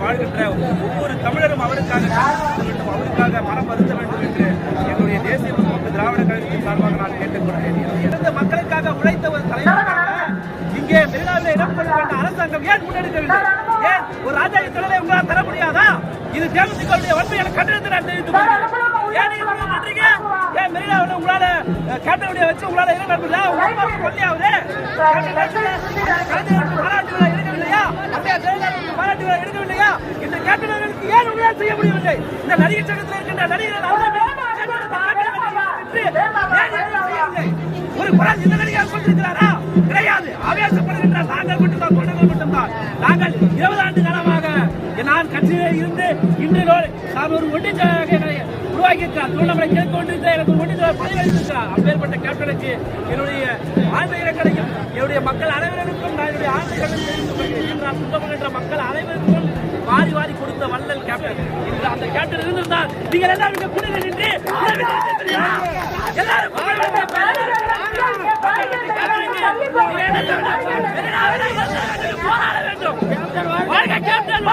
வாழ்கின்ற ஒவ்வொரு தமிழரும் அவருக்காக வேண்டும் அவருக்காக மனம் வருத்த வேண்டும் என்று என்னுடைய தேசிய முற்போக்கு திராவிட கழகத்தின் சார்பாக நான் கேட்டுக்கொள்கிறேன். எந்த மக்களுக்காக உழைத்த ஒரு தலைவருக்காக இங்கே மெரினாவில் இடம் கொள்ள அரசாங்கம் ஏன் முன்னெடுக்கவில்லை? ஏன் ஒரு ராஜாஜி தலைவரை உங்களால் தர முடியாதா? இது தேமுதிகளுடைய வன்மையான கண்டனத்தை நான் தெரிவித்துக் கொள்கிறேன் ஏன் நீங்க இப்படி பண்றீங்க ஏன் மெரினாவில் உங்களால அஹ், கேட்டவடியை வச்சு உங்களால என்ன நடக்குதா உங்க அம்மாவுக்கு கொல்லியாவது கலைஞருக்கு பாராட்டு விழா ஜெயலலிதாவுக்கு பாராட்டு விழா எடுக்கவில்லையா இந்த கேட்டவர்களுக்கு ஏன் உங்களால் செய்ய முடியவில்லை? இந்த நடிகர் சங்கத்தில் இருக்கின்ற நடிகர்கள்? ஒரு குரல் இந்த நடிகர் கொண்டிருக்கிறாரா கிடையாது. ஆவேசப்படுகின்ற நாங்கள் மட்டும்தான் தொண்டர்கள் மட்டும்தான். நாங்கள் இருபது ஆண்டு காலமாக நான் கட்சியிலே இருந்து இன்று நோ- நான் ஒரு ஒன்றியமாக உருவாக்கியிருக்கா திருவண்ணாமலை கிழக்கு ஒன்றியத்தை எனக்கு ஒன்றியத்தில் பதிவளித்திருக்கா அப்பேற்பட்ட கேப்டனுக்கு என்னுடைய ஆழ்ந்த இறக்கடையும் என்னுடைய மக்கள் அனைவருக்கும் நான் என்னுடைய ஆழ்ந்த இறக்கடையும் நான் சுத்தமகின்ற மக்கள் அனைவருக்கும் வாரி வாரி கொடுத்த வள்ளல் கேப்டன். இந்த அந்த கேப்டன் இருந்திருந்தால் நீங்கள் எல்லாரும் இங்கே குடியில் நின்று எல்லாரும் போராட வேண்டும். கேப்டன்